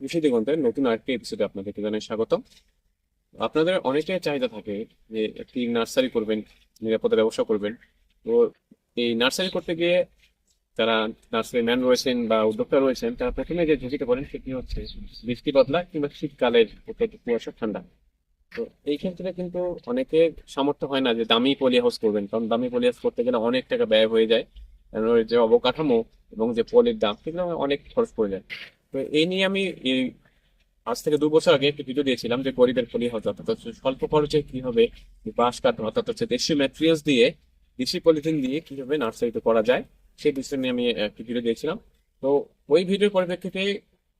কৃষি দিগন্তের নতুন আরেকটি এপিসোডে আপনাদেরকে জানাই স্বাগত আপনাদের অনেকের চাহিদা থাকে যে একটি নার্সারি করবেন, নিরাপদে ব্যবসা করবেন। তো এই নার্সারি করতে গিয়ে যারা নার্সারি ম্যান রয়েছেন বা উদ্যোক্তা রয়েছেন, তারা প্রথমে যে ঝুঁকিতে পড়েন সেটি হচ্ছে বৃষ্টি বদলা কিংবা শীতকালের কুয়াশা ঠান্ডা। তো এই ক্ষেত্রে কিন্তু অনেকের সামর্থ্য হয় না যে দামি পলি হাউস করবেন, কারণ দামি পলি হাউস করতে গেলে অনেক টাকা ব্যয় হয়ে যায়। যে অবকাঠামো এবং যে পলির দাম, সেগুলো অনেক খরচ পড়ে যায়। তো এই নিয়ে আমি আজ থেকে দু বছর আগে একটি ভিডিও দিয়েছিলাম যে গরিবের পলি হাউস অর্থাৎ স্বল্প খরচে কীভাবে বাঁশ কাঠ অর্থাৎ হচ্ছে দেশীয় ম্যাটেরিয়ালস দিয়ে, দেশি পলিথিন দিয়ে কীভাবে নার্সারিতে করা যায়, সেই বিষয় নিয়ে আমি একটি ভিডিও দিয়েছিলাম। তো ওই ভিডিওর পরিপ্রেক্ষিতে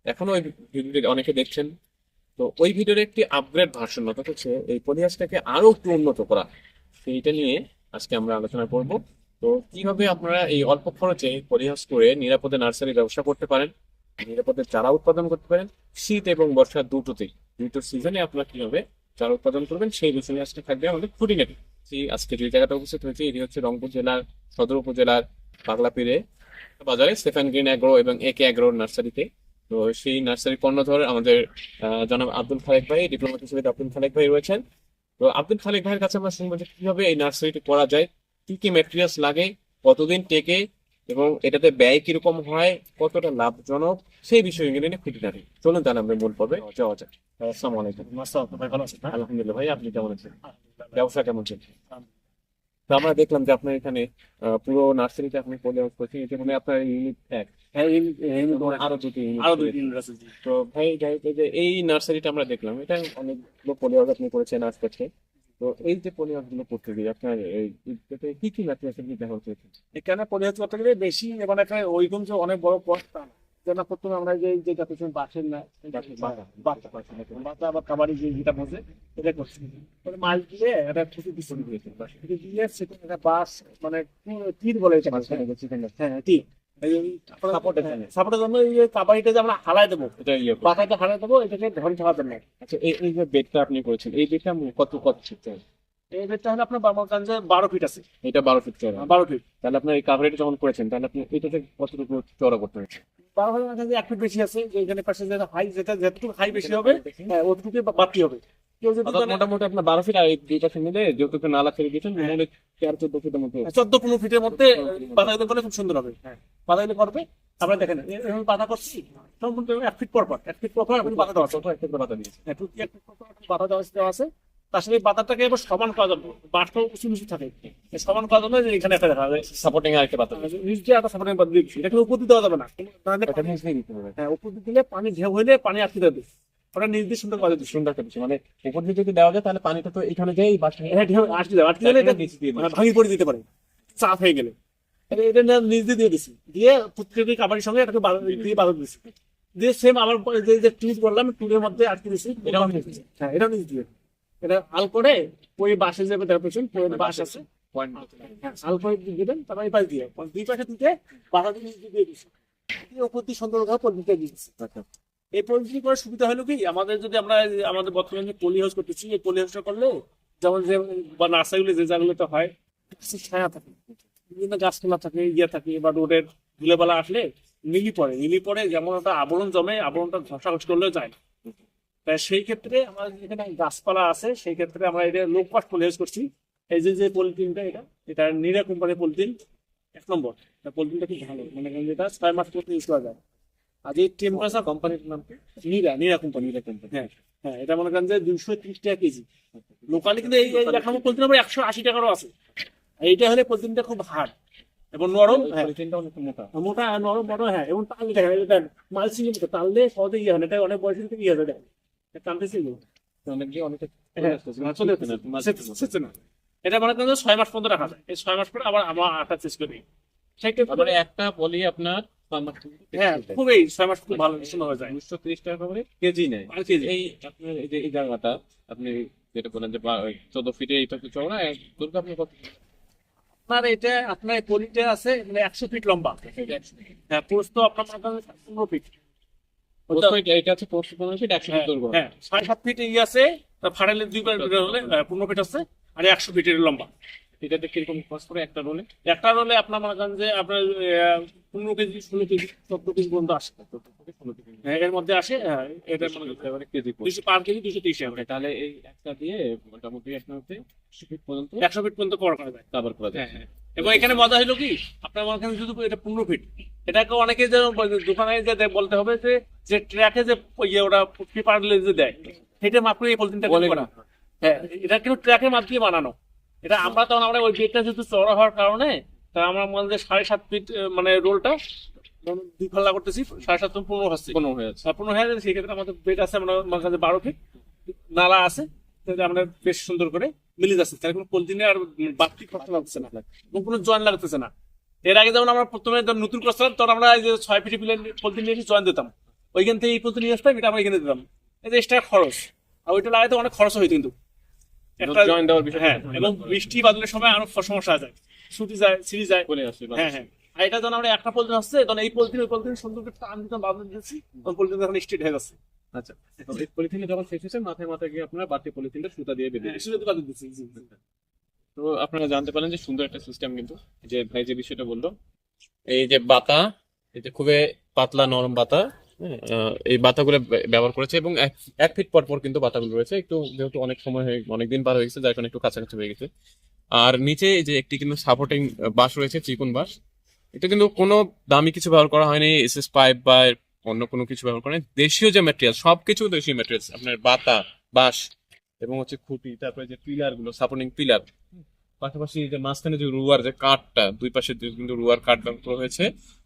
এখনও ওই ভিডিওটি অনেকে দেখছেন। তো ওই ভিডিওর একটি আপগ্রেড ভার্সন অর্থাৎ হচ্ছে এই পলিহাসটাকে আরও একটু উন্নত করা, সেইটা নিয়ে আজকে আমরা আলোচনা করব। তো কীভাবে আপনারা এই অল্প খরচে পলিহাস করে নিরাপদে নার্সারি ব্যবসা করতে পারেন? নিরাপদে চারা উৎপাদন করতে পারেন। শীত এবং বর্ষা দুটোতেই। দুটো সিজনে আপনারা কীভাবে চারা উৎপাদন করবেন সেই বিষয় আজকে থাকবে আমাদের খুঁটিনাটি সেই আজকে যে জায়গাটা উপস্থিত হয়েছে, এটি হচ্ছে রংপুর জেলার সদর উপজেলার পাগলাপীরে বাজারে স্টেফেন গ্রিন অ্যাগ্রো এবং একে অ্যাগ্রোর নার্সারিতে। তো সেই নার্সারি কর্ণধর আমাদের জনাব আব্দুল খালেক ভাই, ডিপ্লোমেট হিসেবে আব্দুল খালেক ভাই রয়েছেন। তো আব্দুল খালেক ভাইয়ের কাছে আমরা শুনব যে কীভাবে এই নার্সারিটি করা যায়, কি কি ম্যাটেরিয়ালস লাগে, কতদিন টেকে এবং এটাতে ব্যয় কীরকম হয় কতটা লাভজনক সেই বিষয়গুলো নিয়ে খুঁটিনাটি চলুন তাহলে আমরা মূল পর্বে যাওয়া যাক। আসসালামু আলাইকুম। ভাই ভালো আছেন? আলহামদুলিল্লাহ ভাই আপনি কেমন আছেন? ব্যবসা কেমন চলছে? তো আমরা দেখলাম যে আপনার এখানে আহ, পুরো নার্সারিতে আপনি পলি হাউস করছেন এটা মানে আপনার ইউনিট এক। এই- আরও দুটি আরও। তো ভাই যাই নার্সারিটা আমরা দেখলাম এটা অনেকগুলো পলি আপনি করেছেন আজ করছে তো এই যে পলি হাউসগুলো করতে গিয়ে আপনার এই কি কি ম্যাটেরিয়ালস আপনি ব্যবহার করেছেন এখানে পরিহাস করতে গেলে বেশি মানে এখানে ওইরকম যে অনেক বড় না। যেন প্রথমে আমরা যে যেটা পেছনে বাঁশের না বাচ্চা বাচ্চা আবার কাবাডি যে যেটা বসে এটা করছি। মাছ দিয়ে এটা খুশি দিচ্ছি দিয়ে সেটা একটা বাঁশ মানে তীর বলে হ্যাঁ তীর Support-এর জন্য। সাপোর্টের জন্য এই যে কাবাডিটা যে আমরা হালাই দেবো এটা করে। বাসাতে হালাই দেবো এটাকে ধরে থাকার জন্য। আচ্ছা এই এই যে বেডটা আপনি করেছেন এই বেডটা কত কত শিখতে এই বেডটা হলো আপনার বারো ফিট আছে। এটা বারো ফিট চড়া বারো ফিট তাহলে আপনার এই কাভারেজ যখন করেছেন তাহলে আপনি এটাতে কতটুকু চড়া করতে হয়েছে? বারো হাজার কাছে এক ফিট বেশি আছে এখানে পাশে যেটা হাই যেটা হাই বেশি হবে হ্যাঁ অতটুকু বাড়তি হবে। মোটামুটি আপনার বারো ফিট আর এই মিলে যেহেতু নালা ছেড়ে দিয়েছেন মোটামুটি তেরো চোদ্দ ফিটের মতো চোদ্দ পনেরো ফিটের মধ্যে বাধা দিতে করলে খুব সুন্দর হবে। বাধা দিলে করবে তারপরে দেখেন এরকম বাধা করছি সম্পূর্ণ এক ফিট পর পর এক ফিট পর পর আপনি বাধা দেওয়া আছে। ছোট একটা বাধা দিয়েছে। হ্যাঁ, এক ফিট পর পর দেওয়া আছে- তার সাথে এই এবার সমান করা যাবে বাঁশটাও উঁচু নিচু থাকে। সমান করার জন্য যে এখানে একটা দেখা যায়। সাপোর্টিং আর একটা বাধা নিচ দিয়ে একটা সাপোর্টিং বাদ দিচ্ছি এটাকে উপর দিয়ে দেওয়া যাবে না। হ্যাঁ উপর দিলে পানি ঢেউ হইলে পানি আটকে দেবে ওটা দিয়ে সুন্দর করা সুন্দর মানে উপর দিয়ে যদি দেওয়া যায় তাহলে পানিটা তো এখানে যেই বাসা হ্যাঁ আটকে যাবে আটকে গেলে এটা নিচ দিয়ে মানে ভাঙি পড়ে দিতে পারে। চাপ হয়ে গেলে। এটা নিজ দিয়ে দিয়ে দিছি। দিয়ে প্রত্যেকটি কাবাডির সঙ্গে এটাকে দিয়ে বাধা দিয়ে সেম আবার যে যে করলাম মধ্যে আটকে দিছি এটাও। হ্যাঁ এটাও নিজ দিয়ে। এটা আল করে ওই বাসে যাবে তার পেছন বাস আছে। পয়েন্ট হ্যাঁ আল করে দিয়ে দিবেন তারপর এই পাশ দিয়ে। দুই পাশে দিতে বাধা দিয়ে নিজ দিয়ে দিয়ে উপর দিয়ে সুন্দর করে পদ্ধতি দিয়েছি এই পলিসি করার সুবিধা হলো কি, আমাদের যদি আমরা আমাদের বর্তমানে যে পলি হাউস করতেছি, এই পলি হাউসটা করলে যেমন যে বা নার্সারিগুলো যে জায়গাগুলোতে হয় ছায়া থাকে, বিভিন্ন গাছপালা থাকে ইয়ে থাকে, বা রোডের ধুলেবেলা আসলে নীলি পড়ে। নীলি পড়ে, যেমন একটা আবরণ জমে, আবরণটা ঘষাঘষি করলেও যায়। তাই সেই ক্ষেত্রে আমাদের যেখানে গাছপালা আছে, সেই ক্ষেত্রে আমরা এটা লো কস্ট পলি হাউস করছি। এই যে যে পলিথিনটা এটা এটা নিরা কোম্পানির পলিথিন, এক নম্বর। পলিথিনটা খুব ভালো মানে এটা ছয় মাস পর্যন্ত ইউজ করা যায়। আর এই টেম্পারেচার কোম্পানির নাম কি? নিরা নিরা কোম্পানি এটা কোম্পানি হ্যাঁ। হ্যাঁ এটা মনে করেন যে দুইশো ত্রিশ টাকা কেজি। লোকালি কিন্তু এই একশো আশি টাকারও আছে। এইটা হলে খুব হার্ড এবং নরম হ্যাঁ। মোটা। মোটা নরম নরম হ্যাঁ। এবং দেখেন এটা মালসিং এর সহজে ইয়ে হয় এটা অনেক বয়সের থেকে ইয়ে হয় হ্যাঁ, না। এটা মনে করেন ছয় মাস পর্যন্ত রাখা যায়। এই ছয় মাস পরে আবার আমার আটা চেঞ্জ করি মানে একটা পলি আপনার হ্যাঁ খুবই ছয় মাস খুব ভালো সুন্দর যায়। দুশো ত্রিশ টাকা করে কেজি নেয়। পাঁচ কেজি। এই আপনার এই যে এই জায়গাটা আপনি যেটা বলেন যে চোদ্দ ফিটে এইটা তো চওড়া দুর্গা আপনি কত? আপনার এটা আপনার পলিটা আছে মানে একশো ফিট লম্বা। হ্যাঁ পোস্ত আপনার মনে করেন পনেরো ফিট। এটা- হচ্ছে পনেরো ফিট একশো ফিট দৈর্ঘ্য হ্যাঁ সাড়ে সাত ফিট আছে দুই হলে পনেরো ফিট আছে আর একশো ফিটের লম্বা। এটাতে কীরকম কস্ট পড়ে একটা রোলে? একটা রোলে আপনার মনে করেন যে আপনার পনেরো কেজি ষোলো কেজি সতেরো কেজি পর্যন্ত আসে। হ্যাঁ, এর মধ্যে আসে হ্যাঁ, এটা মনে মানে কেজি দুশো পার কেজি দুশো তিরিশ তাহলে এই একটা দিয়ে মোটামুটি ফিট পর্যন্ত একশো ফিট পর্যন্ত কভার করা যায়। কভার করা যায়। হ্যাঁ এবং এখানে মজা হলো কি আপনার মনে করেন শুধু এটা পনেরো ফিট। এটাকে অনেকে যে দোকানে যে বলতে হবে যে যে ট্র্যাকে যে ইয়ে ওরা পেপার যে দেয় সেটা মাত্র এই পলিথিনটা করা। হ্যাঁ এটা কিন্তু ট্র্যাকের মাধ্যমে বানানো। এটা আমরা তখন আমরা ওই বেডটা যেহেতু চড়া হওয়ার কারণে তা আমরা মনে হয় সাড়ে সাত ফিট মানে রোলটা দুই ফাল্লা করতেছি সাড়ে সাত পনেরো হচ্ছে। কোনো হয়ে যাচ্ছে। পনেরো হয়ে যাচ্ছে সেক্ষেত্রে আমাদের বেড আছে আমরা আমার কাছে বারো ফিট নালা আছে তাতে আমরা বেশ সুন্দর করে মিলে যাচ্ছে। তার কোনো পলিথিনে আর বাড়তি খরচ লাগছে না। এবং কোনো জয়েন লাগতেছে না। এর আগে যেমন আমরা প্রথমে নতুন করছিলাম তখন আমরা এই যে ছয় ফিটি প্লেন পলিথিন নিয়ে জয়েন দিতাম। ওইখান থেকে এই পলিথিন নিয়ে আসতাম এটা আমরা এখানে দিতাম। এই যে এক্সট্রা খরচ। আর ওইটা লাগাইতে অনেক খরচ হইতো কিন্তু। একটা জয়েন দেওয়ার বিষয় হ্যাঁ এবং বৃষ্টি বাদলের সময় আরও সমস্যা যায়। ছুটি যায় সিঁড়ি যায়। চলে আসে হ্যাঁ হ্যাঁ। আর এটা যখন আমরা একটা পলিথিন আসছে তখন এই পলিথিন ওই পলিথিন সুন্দর করে টান দিতাম বাদল দিয়েছি তখন পলিথিন এখন স্ট্রেট হয়ে যাচ্ছে। আচ্ছা এই পলিথিনে যখন শেষ হয়েছে মাথায় মাথায় গিয়ে আপনারা বাড়তি পলিথিনটা সুতা দিয়ে বেঁধে হ্যাঁ, দিচ্ছি জি, জি। তো আপনারা জানতে পারেন যে সুন্দর একটা সিস্টেম কিন্তু। যে ভাই যে বিষয়টা বলল এই যে বাতা এই যে খুবই পাতলা নরম বাতা হ্যাঁ, এই বাতাগুলো ব্যবহার করেছে এবং এক ফিট পর পর কিন্তু বাতাগুলো রয়েছে। একটু যেহেতু অনেক সময় হয়ে, অনেকদিন পার হয়ে গেছে, যার কারণে একটু কাছাকাছি হয়ে গেছে। আর নিচে যে একটি কিন্তু সাপোর্টিং বাঁশ রয়েছে, চিকন বাঁশ। এটা কিন্তু কোনো দামি কিছু ব্যবহার করা হয়নি, এসএস পাইপ বা অন্য কোনো কিছু ব্যবহার করেনি। দেশীয় যে ম্যাটেরিয়াল সবকিছু দেশীয় ম্যাটেরিয়ালস আপনার বাতা, বাঁশ এবং হচ্ছে খুঁটি, তারপরে যে পিলারগুলো সাপোর্টিং পিলার পাশাপাশি যে মাঝখানে যে রুয়ার যে কাঠটা দুই পাশে যে কিন্তু রুয়ার কাঠ ব্যবহার হয়েছে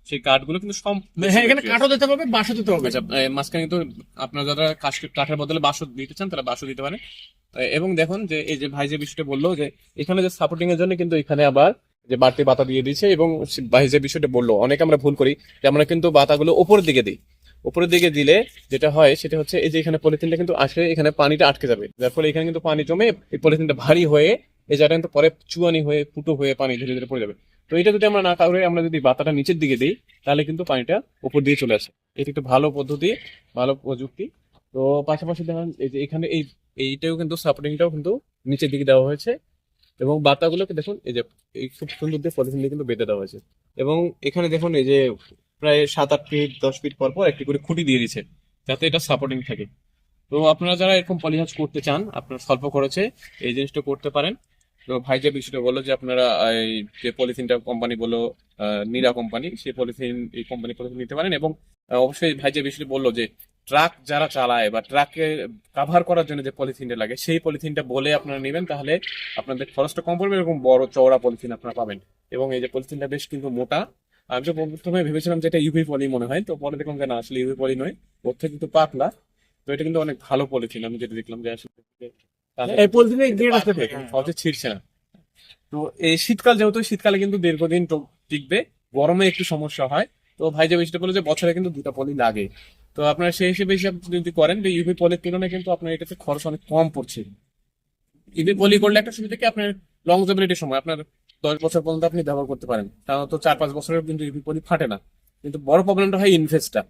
সেই কাঠগুলো কিন্তু সব হ্যাঁ এখানে কাঠও দিতে হবে বাঁশও দিতে হবে। আচ্ছা মাঝখানে কিন্তু আপনারা যারা কাঠ কাঠের বদলে বাঁশও দিতে চান তারা বাঁশও দিতে পারেন। এ, এবং দেখুন যে এই যে ভাই যে বিষয়টা বলল যে এখানে যে সাপোর্টিং এর জন্য কিন্তু এখানে আবার যে বাড়তি বাতা দিয়ে দিচ্ছে এবং ভাই যে বিষয়টা বলল অনেকে আমরা ভুল করি যে আমরা কিন্তু বাতাগুলো উপরের দিকে দিই। উপরের দিকে দিলে যেটা হয় সেটা হচ্ছে এই যে এখানে পলিথিনটা কিন্তু আসে এখানে পানিটা আটকে যাবে। যার ফলে এখানে কিন্তু পানি জমে এই পলিথিনটা ভারী হয়ে এই জায়গাটা কিন্তু পরে চুয়ানি হয়ে, ফুটো হয়ে পানি ধীরে ধীরে পড়ে যাবে। তো এটা যদি আমরা না করে আমরা যদি বাতাটা নিচের দিকে দিই, তাহলে কিন্তু পানিটা উপর দিয়ে চলে আসে। এটি একটা ভালো পদ্ধতি, ভালো প্রযুক্তি। তো পাশাপাশি দেখেন, এই যে এখানে এই, এইটাও কিন্তু সাপোর্টিংটাও কিন্তু নিচের দিকে দেওয়া হয়েছে। এবং বাতাগুলোকে দেখুন, এই যে, এই খুব সুন্দর দিয়ে পলিথিন দিয়ে কিন্তু বেঁধে দেওয়া হয়েছে। এবং এখানে দেখুন, এই যে প্রায় সাত আট ফিট দশ ফিট পর পর একটি করে খুঁটি দিয়ে দিয়েছে, যাতে এটা সাপোর্টিং থাকে। তো আপনারা যারা এরকম পলিহাউস করতে চান, আপনারা স্বল্প খরচে এই জিনিসটা করতে পারেন। তো ভাই যে বিষয়টা বলল যে আপনারা এই যে পলিথিনটা কোম্পানি বলল নীরা কোম্পানি সেই পলিথিন এই কোম্পানি পলিথিন নিতে পারেন এবং অবশ্যই ভাই যে বিষয়টা বলল যে ট্রাক যারা চালায় বা ট্রাককে কাভার করার জন্য যে পলিথিনটা লাগে, সেই পলিথিনটা বলে আপনারা নেবেন, তাহলে আপনাদের খরচটা কম পড়বে এরকম বড় চওড়া পলিথিন আপনারা পাবেন। এবং এই যে পলিথিনটা বেশ কিন্তু মোটা। আমি তো প্রথমে ভেবেছিলাম যে এটা ইউভি পলি মনে হয়, তো পরে দেখলাম যে না, আসলে ইউভি পলি নয়, ওর থেকে কিন্তু পাতলা। তো এটা কিন্তু অনেক ভালো পলিথিন আমি যেটা দেখলাম যে আসলে এই পলিথিনে গ্রেড আছে সহজে ছিঁড়ছে না। তো এই শীতকাল যেহেতু শীতকালে কিন্তু দীর্ঘদিন টিকবে গরমে একটু সমস্যা হয়। তো ভাই যে বিষয়টা বলে যে বছরে কিন্তু দুটা পলি লাগে। তো আপনারা সেই হিসেবে হিসাব যদি করেন যে ইউভি পলির তুলনায় কিন্তু আপনার এটাতে খরচ অনেক কম পড়ছে। ইউভি পলি করলে একটা সুবিধা কি? আপনার লংজেবিলিটির সময় আপনার দশ বছর পর্যন্ত আপনি ব্যবহার করতে পারেন। সাধারণত চার পাঁচ বছরের কিন্তু ইউভি পলি ফাটে না। কিন্তু বড় প্রবলেমটা হয় ইনভেস্টটা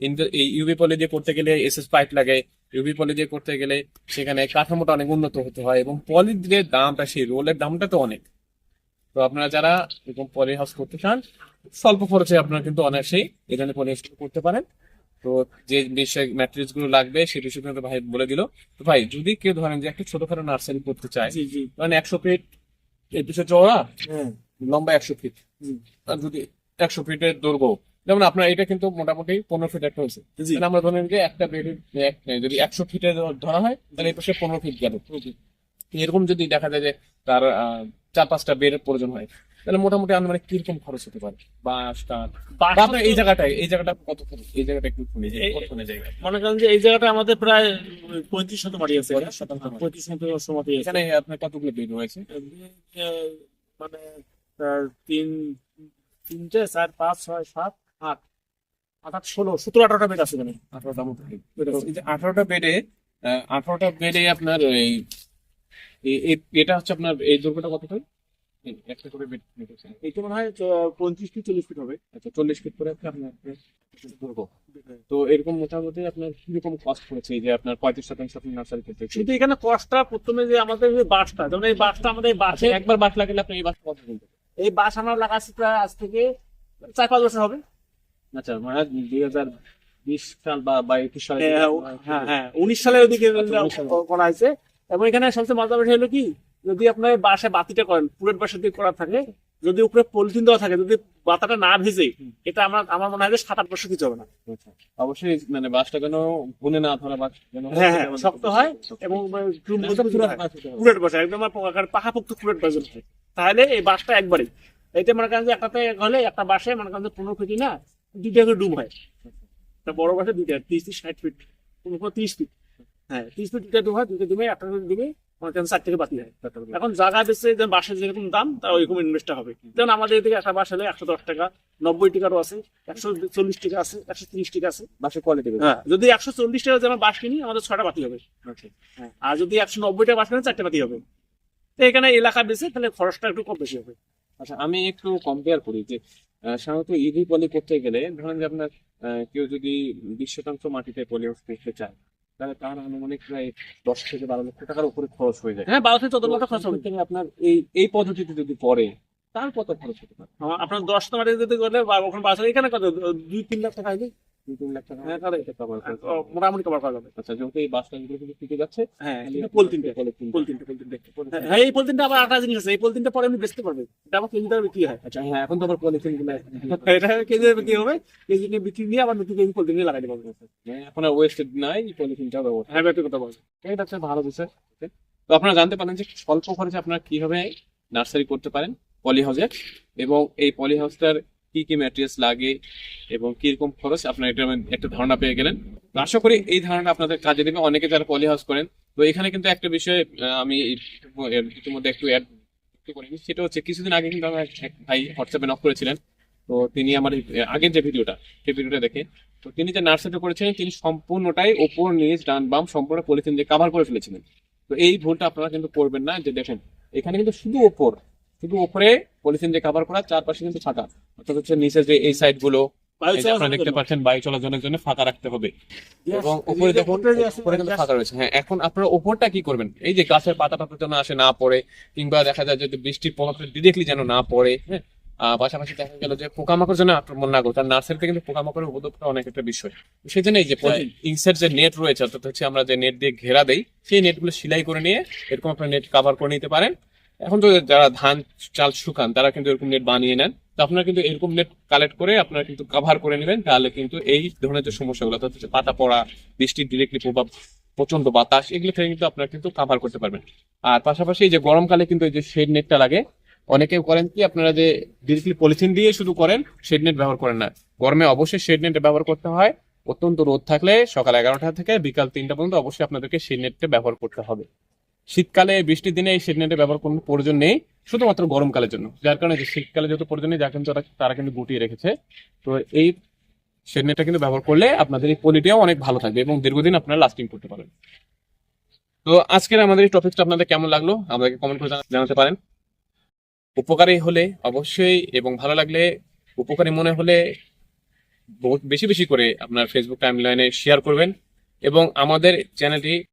এই ইউভি পলি দিয়ে করতে গেলে এসএস পাইপ লাগে। ইউবি পলি দিয়ে করতে গেলে সেখানে কাঠামোটা অনেক উন্নত হতে হয় এবং পলির যে দামটা সেই রোলের দামটা তো অনেক। তো আপনারা যারা এরকম পলি হাউস করতে চান স্বল্প খরচে আপনারা কিন্তু অনায়াসেই এই ধরনের পলি হাউস করতে পারেন। তো যে বিষয় ম্যাটেরিয়ালসগুলো লাগবে বিষয়ে কিন্তু ভাই বলে দিল। তো ভাই যদি কেউ ধরেন যে একটা ছোটখাটো নার্সারি করতে চায় মানে একশো ফিট পিছনে চওড়া হ্যাঁ। লম্বা একশো ফিট। আর যদি একশো ফিটের দৈর্ঘ্য যেমন আপনার এটা কিন্তু মোটামুটি পনেরো ফিট একটা হয়েছে। আমরা ধরেন যে একটা বেডের যদি একশো ফিটে ধরা হয় তাহলে এই পাশে পনেরো ফিট গেল। এরকম যদি দেখা যায় যে তার আহ, চার পাঁচটা বেডের প্রয়োজন হয় তাহলে মোটামুটি আনুমানিক কীরকম খরচ হতে পারে? কাঠ আপনার এই জায়গাটায় এই জায়গাটা কত খরচ? এই জায়গাটা একটু শুনি যে এই- কতখানি জায়গা মনে করেন যে এই জায়গাটা আমাদের প্রায় পঁয়ত্রিশ শত মাটি আছে। পঁয়ত্রিশ মাটি। আছে। এখানে আপনার কতগুলো বেড রয়েছে? আহ, মানে আহ, তিন তিনটে চার পাঁচ ছয় সাত আট আট ষোলো সতেরো আঠারোটা বেড আছে এখানে। আঠারোটা আঠারোটা বেডে আঠারোটা বেডে আপনার এই এটা হচ্ছে আপনার এই দৈর্ঘ্যটা কত হয় একটা করে বেড নিতেছেন এটা মনে হয় পঁয়ত্রিশ ফিট চল্লিশ ফিট হবে। আচ্ছা চল্লিশ ফিট করে আপনার ধরবো তো এরকম মোটামুটি আপনার কীরকম কস্ট পড়েছে? যে আপনার পঁয়ত্রিশ শতাংশ আপনি নার্সারি করতে কিন্তু এখানে কষ্টটা প্রথমে যে আমাদের যে বাসটা যেমন এই বাসটা আমাদের বাসে একবার বাস লাগালে আপনি এই বাস কত এই বাস আমরা লাগাচ্ছি প্রায় আজ থেকে চার পাঁচ বছর হবে। আচ্ছা মানে দুই হাজার বিশ সাল বা বা একুশ সালে হ্যাঁ, হ্যাঁ হ্যাঁ উনিশ সালে ওদিকে আচ্ছা, 19 সালে। করা হয়েছে এবং এখানে সবচেয়ে মজা বিষয় হলো কি যদি আপনার বাসে বাতিটা করেন পুরের বাসা দিয়ে করা থাকে যদি উপরে পলিথিন দেওয়া থাকে যদি বাতাটা না ভিজে এটা আমার আমার মনে হয় যে সাত আট বছর কিছু হবে না আচ্ছা। অবশ্যই মানে বাসটা যেন গুনে না ধরা বাস হ্যাঁ হ্যাঁ শক্ত হয় এবং হয়। কুড়েট বসা একদম হয় তাহলে এই বাসটা একবারই এটা মনে করেন যে একটাতে হলে একটা বাসে মনে করেন যে পনেরো ফিটি না দুইটা করে ডুম হয়। একটা বড় বাসে দুইটা তিরিশ তিরিশ ষাট ফিট কোনো কোনো তিরিশ ফিট হ্যাঁ তিরিশ ফিট দুইটা ডুম হয় দুইটা ডুমে একটা করে ডুমে মনে চার থেকে বাতি হয়। এখন জায়গা বেচে যে বাসের যেরকম দাম তার ওইরকম ইনভেস্টটা হবে। যেমন আমাদের এদিকে একটা বাস হলে একশো দশ টাকা নব্বই টাকারও আছে একশো চল্লিশ টাকা আছে একশো তিরিশ টাকা আছে। বাসের কোয়ালিটি হ্যাঁ যদি একশো চল্লিশ টাকা যেমন বাস কিনি আমাদের ছয়টা বাতি হবে। হ্যাঁ, আর যদি একশো নব্বই টাকা বাস কিনে চারটে বাতি হবে। তো এখানে এলাকা বেশি তাহলে খরচটা একটু কম বেশি হবে। আচ্ছা আমি একটু কম্পেয়ার করি যে সাধারণত ইভি পলি করতে গেলে ধরেন যে আপনার কেউ যদি বিশ শতাংশ মাটিতে পলি হাউস করতে চায় তাহলে তার আনুমানিক প্রায় দশ থেকে বারো লক্ষ টাকার উপরে খরচ হয়ে যায়। হ্যাঁ বারো থেকে চোদ্দ লক্ষ খরচ হবে। আপনার এই এই পদ্ধতিতে যদি পড়ে তার কত খরচ হতে পারে? আপনার দশটা মাটিতে যদি করলে ওখানে বাস এখানে কত? দুই তিন লাখ টাকা হয়নি? হ্যাঁ, মোটামুটি কভার করা যাবে। আচ্ছা যেহেতু এই বাসটা যেগুলো কিন্তু টিকে যাচ্ছে হ্যাঁ পলিথিনটা পলিথিন পলিথিনটা পলিথিনটা হ্যাঁ এই পলিথিনটা আবার আটা জিনিস আছে এই পলিথিনটা পরে আমি বেচতে পারবে। এটা আমার কেজি দরে বিক্রি হয়। আচ্ছা হ্যাঁ এখন তো আবার পলিথিনগুলো এটা কেজি দরে বিক্রি হবে কেজি নিয়ে বিক্রি নিয়ে আবার নতুন কেজি পলিথিন নিয়ে লাগাই দেবো। হ্যাঁ, এখন আর ওয়েস্টেড নাই ব্যবহার হ্যাঁ বলব এটা হচ্ছে ভালো বিষয়। তো আপনারা জানতে পারেন যে স্বল্প খরচে আপনারা কীভাবে নার্সারি করতে পারেন পলি হাউসে। এবং এই পলি হাউসটার কি কি ম্যাটেরিয়ালস লাগে এবং কীরকম খরচ, আপনারা এটা একটা ধারণা পেয়ে গেলেন। আশা করি এই ধারণা আপনাদের কাজে দেবে। অনেকে যারা পলি হাউস করেন, তো এখানে কিন্তু একটা বিষয়ে আমি ইতিমধ্যে একটু অ্যাড করিনি, সেটা হচ্ছে কিছুদিন আগে কিন্তু আমার এক ভাই হোয়াটসঅ্যাপে নক করেছিলেন। তো তিনি আমার আগের যে ভিডিওটা সেই ভিডিওটা দেখে, তো তিনি যে নার্সারিটা করেছিলেন, তিনি সম্পূর্ণটাই ওপর নিচ, ডান বাম, সম্পূর্ণ পলিথিন দিয়ে কাভার করে ফেলেছিলেন। তো এই ভুলটা আপনারা কিন্তু করবেন না। যে দেখেন, এখানে কিন্তু শুধু ওপর শুধু উপরে পলিথিন দিয়ে কাভার করা চারপাশে কিন্তু ফাঁকা অর্থাৎ হচ্ছে নিচে যে এই সাইডগুলো আপনারা দেখতে পাচ্ছেন বায়ু চলাচলের জন্য ফাঁকা রাখতে হবে। এবং উপরে দেখুন উপরে কিন্তু ফাঁকা রয়েছে। হ্যাঁ এখন আপনারা উপরটা কি করবেন? এই যে গাছের পাতা আসে না পড়ে কিংবা দেখা যায় যদি বৃষ্টির প্রভাবটা ডিরেক্টলি যেন না পড়ে হ্যাঁ পাশাপাশি দেখা গেল যে পোকামাকড় যেন আক্রমণ না করে কারণ নার্সারিতে কিন্তু পোকামাকড়ের উপদ্রবটা অনেক একটা বিষয়। সেই জন্য এই যে ইনসেট যে নেট রয়েছে অর্থাৎ হচ্ছে আমরা যে নেট দিয়ে ঘেরা দেই সেই নেটগুলো সেলাই করে নিয়ে এরকম আপনার নেট কভার করে নিতে পারেন। এখন তো যারা ধান চাল শুকান, তারা কিন্তু এরকম নেট বানিয়ে নেন। তো আপনারা কিন্তু এরকম নেট কালেক্ট করে আপনারা কিন্তু কাভার করে নেবেন, তাহলে কিন্তু এই ধরনের যে সমস্যাগুলো, অর্থাৎ হচ্ছে পাতা পড়া, বৃষ্টির ডিরেক্টলি প্রভাব প্রচণ্ড বাতাস, এগুলো থেকে কিন্তু আপনারা কিন্তু কভার করতে পারবেন। আর পাশাপাশি এই যে গরমকালে কিন্তু এই যে শেড নেটটা লাগে অনেকে করেন কি, আপনারা যে ডিরেক্টলি পলিথিন দিয়ে শুধু করেন শেড নেট ব্যবহার করেন না। গরমে অবশ্যই শেড নেট ব্যবহার করতে হয়। অত্যন্ত রোদ থাকলে সকাল এগারোটা থেকে বিকাল তিনটা পর্যন্ত অবশ্যই আপনাদেরকে শেড নেটটা ব্যবহার করতে হবে। শীতকালে, বৃষ্টির দিনে এই শেড ব্যবহার কোনো প্রয়োজন নেই, শুধুমাত্র গরমকালের জন্য। যার কারণে যে শীতকালে যেহেতু প্রয়োজন নেই যা কিন্তু তারা- কিন্তু গুটিয়ে রেখেছে। তো এই শেড নেটটা কিন্তু ব্যবহার করলে আপনাদের এই পলিটিও অনেক ভালো থাকবে এবং দীর্ঘদিন আপনারা লাস্টিং করতে পারবেন। তো আজকের আমাদের এই টপিকটা আপনাদের কেমন লাগল? আমাদেরকে কমেন্ট করে জানা- জানাতে পারেন। উপকারী হলে অবশ্যই এবং ভালো লাগলে উপকারী মনে হলে বহুত বেশি বেশি করে আপনার ফেসবুক টাইম লাইনে শেয়ার করবেন এবং আমাদের চ্যানেলটি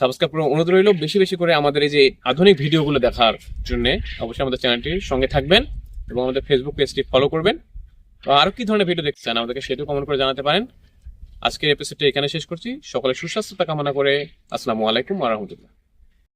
সাবস্ক্রাইব করার অনুরোধ রইল। বেশি বেশি করে আমাদের এই যে আধুনিক ভিডিওগুলো দেখার জন্য অবশ্যই আমাদের চ্যানেলটির সঙ্গে থাকবেন এবং আমাদের ফেসবুক পেজটি ফলো করবেন। আরও আরও কি ধরনের ভিডিও দেখতে চান আমাদেরকে সেটিও কমেন্ট করে জানাতে পারেন। আজকের এপিসোডটি এখানে শেষ করছি। সকলে সুস্বাস্থ্যতা কামনা করে আসসালামু আলাইকুম আ রাহমাতুল্লাহ।